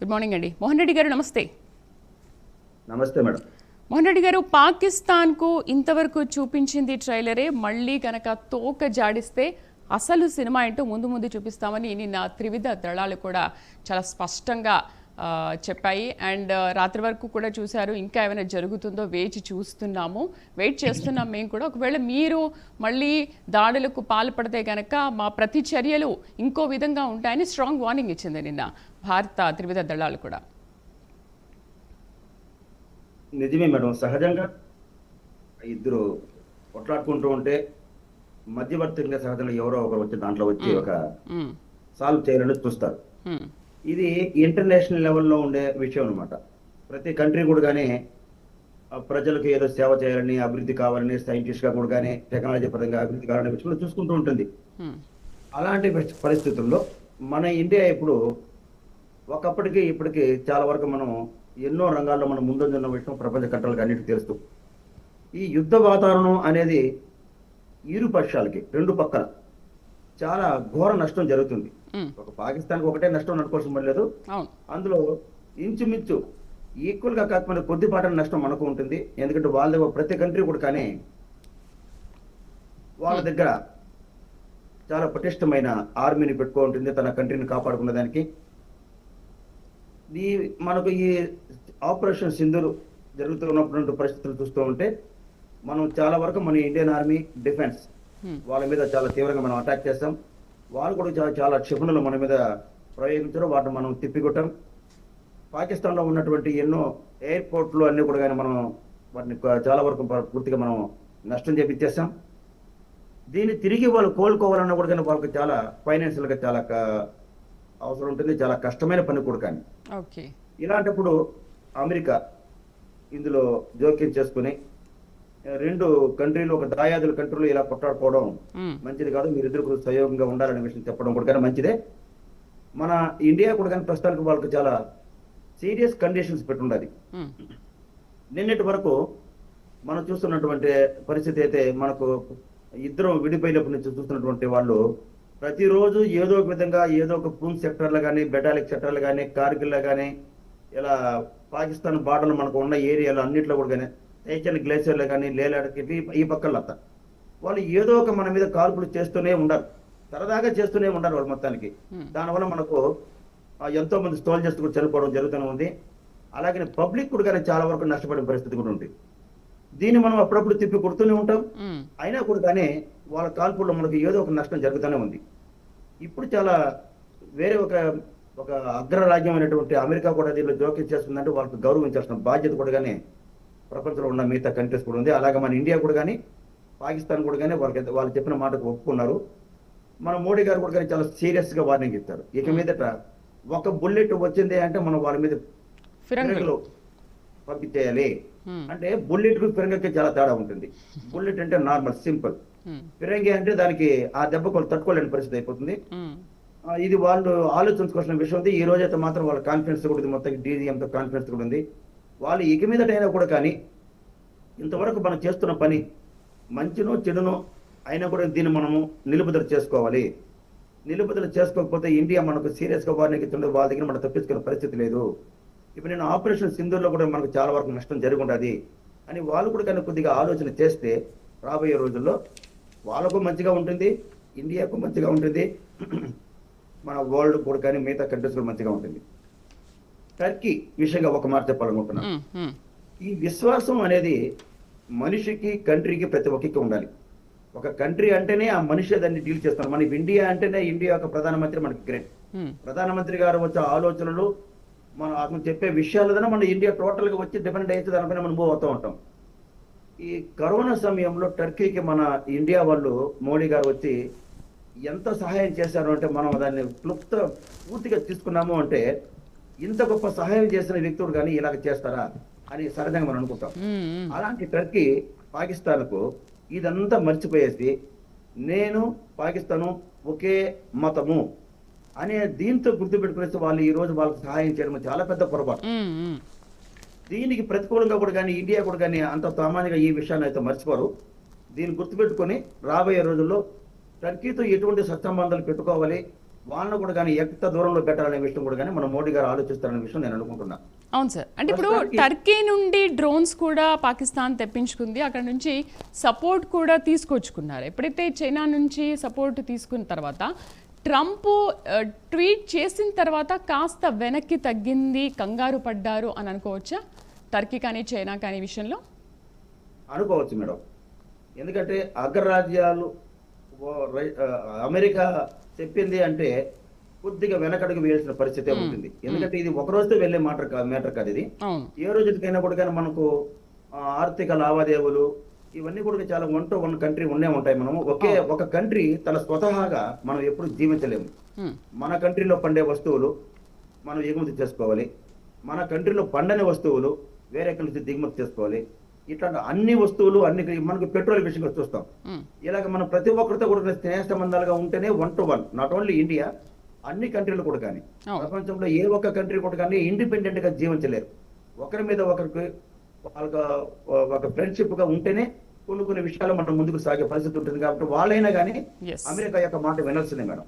Good morning అండి మోహన్ రెడ్డి గారు నమస్తే. నమస్తే మేడం. మోహన్ రెడ్డి గారు పాకిస్తాన్కు ఇంతవరకు చూపించింది ట్రైలరే మళ్ళీ కనుక తోక జాడిస్తే అసలు సినిమా ఏంటో ముందు ముందు చూపిస్తామని నిన్న త్రివిధ దళాలు కూడా చాలా స్పష్టంగా చెప్పాయి. అండ్ రాత్రి వరకు కూడా చూశారు ఇంకా ఏమైనా జరుగుతుందో వేచి చూస్తున్నాము. వెయిట్ చేస్తున్నాం మేము కూడా. ఒకవేళ మీరు మళ్ళీ దాడులకు పాల్పడితే కనుక మా ప్రతి చర్యలు ఇంకో విధంగా ఉంటాయని స్ట్రాంగ్ వార్నింగ్ ఇచ్చింది నిన్న. భారత త్రివిధ దళాలు కూడా నిజమే మేడం సహజంగా ఇద్దరు కొట్లాడుకుంటూ ఉంటే మధ్యవర్తిగా సహజంగా ఎవరో ఒకరు వచ్చి దాంట్లో వచ్చి ఒక. సాల్వ్ చేయాలని చూస్తారు. ఇది ఇంటర్నేషనల్ లెవెల్లో ఉండే విషయం అనమాట ప్రతి కంట్రీ కూడా కానీ ప్రజలకు ఏదో సేవ చేయాలని అభివృద్ధి కావాలని సైంటిస్ట్గా కూడా కానీ టెక్నాలజీ పరంగా అభివృద్ధి కావాలనే విషయంలో చూసుకుంటూ ఉంటుంది. అలాంటి పరిస్థి- పరిస్థితుల్లో మన ఇండియా ఇప్పుడు ఒకప్పటికి ఇప్పటికి చాలా వరకు మనం ఎన్నో రంగాల్లో మనం ముందున్న విషయం ప్రపంచ కంట్రోల్కి అన్నిటికీ తెలుస్తూ. ఈ యుద్ధ వాతావరణం అనేది ఇరు పక్షాలకి రెండు పక్కల చాలా ఘోర నష్టం జరుగుతుంది. ఒక పాకిస్తాన్కి ఒకటే నష్టం అనుకోవాల్సిన పని లేదు. అందులో ఇంచుమించు ఈక్వల్గా కాకపోతే కొద్దిపాటి నష్టం మనకు ఉంటుంది. ఎందుకంటే వాళ్ళ దగ్గర ప్రతి కంట్రీ కూడా కానీ వాళ్ళ దగ్గర చాలా పటిష్టమైన ఆర్మీని పెట్టుకో ఉంటుంది. తన కంట్రీని కాపాడుకునే దానికి ఈ మనకు ఈ ఆపరేషన్ సింధూర్ జరుగుతున్నటువంటి పరిస్థితులు చూస్తూ ఉంటే మనం చాలా వరకు మన ఇండియన్ ఆర్మీ డిఫెన్స్ Hmm. వాళ్ళ మీద చాలా తీవ్రంగా మనం అటాక్ చేస్తాం. వాళ్ళు కూడా చాలా చాలా క్షిపణులు మన మీద ప్రయోగించారు. వాటిని మనం తిప్పికొట్టాం. పాకిస్తాన్లో ఉన్నటువంటి ఎన్నో ఎయిర్పోర్ట్లు అన్ని కూడా కానీ మనం వాటిని చాలా వరకు పూర్తిగా మనం నష్టం చేపించేస్తాం దీన్ని తిరిగి వాళ్ళు కోలుకోవాలన్నా కూడా కానీ వాళ్ళకి చాలా ఫైనాన్షియల్గా చాలా అవసరం ఉంటుంది చాలా కష్టమైన పని కూడా కానీ. ఇలాంటప్పుడు అమెరికా ఇందులో జోక్యం చేసుకుని రెండు కంట్రీలు ఒక దాయాదుల కంట్రీలు ఇలా కొట్టాడుకోవడం. మంచిది కాదు. మీరిద్దరు సహయోగంగా ఉండాలనే విషయం చెప్పడం కూడా కానీ మంచిదే. మన ఇండియా కూడా కానీ ప్రస్తుతానికి వాళ్ళకి చాలా సీరియస్ కండిషన్స్ పెట్టుండాలి. నిన్నటి వరకు మనం చూస్తున్నటువంటి పరిస్థితి అయితే మనకు ఇద్దరం విడిపోయినప్పటి నుంచి చూస్తున్నటువంటి వాళ్ళు ప్రతిరోజు ఏదో ఒక విధంగా ఏదో ఒక పూన్ సెక్టర్లు కానీ బెటాలిక్ సెక్టర్లు కానీ కార్గిల్లో కానీ ఇలా పాకిస్తాన్ బార్డర్లు మనకు ఉన్న ఏరియాలో అన్నిట్లో కూడా కానీ తేచన్ గ్లేసియర్లో కానీ లేలాడకి ఈ పక్కలంతా వాళ్ళు ఏదో ఒక మన మీద కాల్పులు చేస్తూనే ఉండరు సరదాగా చేస్తూనే ఉండరు వాళ్ళు మొత్తానికి. దానివల్ల మనకు ఎంతో మంది సోల్జర్స్ కూడా చనిపోవడం జరుగుతూనే ఉంది. అలాగే పబ్లిక్ కూడా కానీ చాలా వరకు నష్టపడే పరిస్థితి కూడా ఉంది. దీన్ని మనం అప్పుడప్పుడు తిప్పి కొడుతూనే ఉంటాం. అయినా కూడా కానీ వాళ్ళ కాల్పుల్లో మనకి ఏదో ఒక నష్టం జరుగుతూనే ఉంది. ఇప్పుడు చాలా వేరే ఒక ఒక అగ్రరాజ్యమైనటువంటి అమెరికా కూడా దీనిలో జోక్యం చేస్తుందంటే వాళ్ళకి గౌరవించాల్సిన బాధ్యత కూడా కానీ ప్రపంచంలో ఉన్న మిగతా కంట్రీస్ కూడా ఉంది. అలాగే మన ఇండియా కూడా కానీ పాకిస్తాన్ కూడా కానీ వాళ్ళకి వాళ్ళు చెప్పిన మాటకు ఒప్పుకున్నారు. మన మోడీ గారు కూడా కానీ చాలా సీరియస్గా వార్నింగ్ ఇస్తారు ఇక మీదట ఒక బుల్లెట్ వచ్చింది అంటే మనం వాళ్ళ మీద పంపించేయాలి. అంటే బుల్లెట్కు ఫిరంగికి చాలా తేడా ఉంటుంది. బుల్లెట్ అంటే నార్మల్ సింపుల్. ఫిరంగి అంటే దానికి ఆ దెబ్బ వాళ్ళు తట్టుకోలేని పరిస్థితి అయిపోతుంది. ఆ, ఇది వాళ్ళు ఆలోచించుకోవాల్సిన విషయం ఉంది ఈ రోజైతే మాత్రం వాళ్ళ కాన్ఫిడెన్స్ కూడా ఉంది మొత్తం డీజీఎంతో కాన్ఫిడెన్స్ కూడా ఉంది. వాళ్ళు ఇక మీదటైనా కూడా కానీ ఇంతవరకు మనం చేస్తున్న పని మంచినో చెడునో అయినా కూడా దీన్ని మనము నిలుపుదల చేసుకోవాలి. నిలుపుదల చేసుకోకపోతే ఇండియా మనకు సీరియస్గా వార్నింగ్ ఇస్తుండే వాళ్ళ దగ్గర మనం తప్పించుకునే పరిస్థితి లేదు. ఇప్పుడు నేను ఆపరేషన్ సింధూర్లో కూడా మనకు చాలా వరకు నష్టం జరిగి ఉండదు అని వాళ్ళు కూడా కానీ కొద్దిగా ఆలోచన చేస్తే రాబోయే రోజుల్లో వాళ్ళకు మంచిగా ఉంటుంది ఇండియాకు మంచిగా ఉంటుంది మన వరల్డ్ కూడా కానీ మిగతా కంట్రీస్ కూడా మంచిగా ఉంటుంది టర్కీ విషయంగా ఒక మాట చెప్పాలనుకుంటున్నాను. మ్మ్. ఈ విశ్వాసం అనేది మనిషికి కంట్రీకి ప్రతి ఒక్కరికి ఉండాలి ఒక కంట్రీ అంటేనే ఆ మనిషి దాన్ని డీల్ చేస్తాం మన ఇండియా అంటేనే ఇండియా యొక్క ప్రధానమంత్రి మనకి గ్రేట్. ప్రధానమంత్రి గారు వచ్చే ఆలోచనలు మనం అతను చెప్పే విషయాలదన మన ఇండియా టోటల్గా వచ్చి డిపెండ్ అయితే దానిపైన మనం మూవ్ అవుతూ ఉంటాం ఈ కరోనా సమయంలో టర్కీకి మన ఇండియా వాళ్ళు మోడీ గారు వచ్చి ఎంత సహాయం చేశారు అంటే మనం దాన్ని క్లుప్త పూర్తిగా తీసుకున్నాము అంటే ఇంత గొప్ప సహాయం చేసిన వ్యక్తుడు కానీ ఇలాగ చేస్తారా అని సహజంగా మనం అనుకుంటాం. అలాంటి టర్కీ పాకిస్తాన్కు ఇదంతా మర్చిపోయేసి నేను పాకిస్తాను ఒకే మతము అనే దీంతో గుర్తుపెట్టుకునేసి వాళ్ళు ఈ రోజు వాళ్ళకి సహాయం చేయడం చాలా పెద్ద పొరపాటు. దీనికి ప్రతికూలంగా కూడా కానీ ఇండియా కూడా కానీ అంత సామాన్యంగా ఈ విషయాన్ని అయితే మర్చిపోరు. దీన్ని గుర్తుపెట్టుకొని రాబోయే రోజుల్లో టర్కీతో ఎటువంటి సత్సంబంధాలు పెట్టుకోవాలి వాళ్ళను కూడా కానీ ఎంత దూరంలో పెట్టాలనే విషయం కూడా కానీ మన మోడీ గారు ఆలోచిస్తారనే విషయం నేను అనుకుంటున్నా. అవును సార్. అంటే ఇప్పుడు టర్కీ నుండి డ్రోన్స్ కూడా పాకిస్తాన్ తెప్పించుకుంది. అక్కడ నుంచి సపోర్ట్ కూడా తీసుకొచ్చుకున్నారు. ఎప్పుడైతే చైనా నుంచి సపోర్ట్ తీసుకున్న తర్వాత ట్రంప్ ట్వీట్ చేసిన తర్వాత కాస్త వెనక్కి తగ్గింది కంగారు పడ్డారు అని అనుకోవచ్చా? టర్కీ కానీ చైనా కానీ విషయంలో? అనుకోవచ్చు మేడం. ఎందుకంటే అగ్రరాజ్యాలు అమెరికా చెప్పింది అంటే కొద్దిగా వెనకడుగు వేయాల్సిన పరిస్థితి ఉంటుంది. ఎందుకంటే ఇది ఒక రోజుతో వెళ్ళే మాట మ్యాటర్ కాదు ఇది. ఏ రోజుకైనా కూడా కానీ మనకు ఆర్థిక లావాదేవీలు ఇవన్నీ కూడా చాలా వన్ టు వన్ కంట్రీ ఉండే ఉంటాయి మనము. ఒకే ఒక కంట్రీ తన స్వతహాగా మనం ఎప్పుడు జీవించలేము. మన కంట్రీలో పండే వస్తువులు మనం ఎగుమతి చేసుకోవాలి. మన కంట్రీలో పండని వస్తువులు వేరే కంట్రీ నుంచి దిగుమతి చేసుకోవాలి. ఇట్లాంటి అన్ని వస్తువులు అన్ని మనకు పెట్రోల్ విషయంగా చూస్తాం. ఇలాగ మనం ప్రతి ఒక్కరితో కూడా స్నేహ సంబంధాలుగా ఉంటేనే one to one not only India అన్ని కంట్రీలు కూడా కానీ. ప్రపంచంలో ఏ ఒక్క కంట్రీ కూడా కానీ ఇండిపెండెంట్గా జీవించలేరు. ఒకరి మీద ఒకరికి వాళ్ళకి ఒక ఫ్రెండ్షిప్గా ఉంటేనే కొన్ని కొన్ని విషయాలు మనం ముందుకు సాగే పరిస్థితి ఉంటుంది కాబట్టి వాళ్ళైనా కానీ. అమెరికా యొక్క మాట వినాల్సిందే మేడం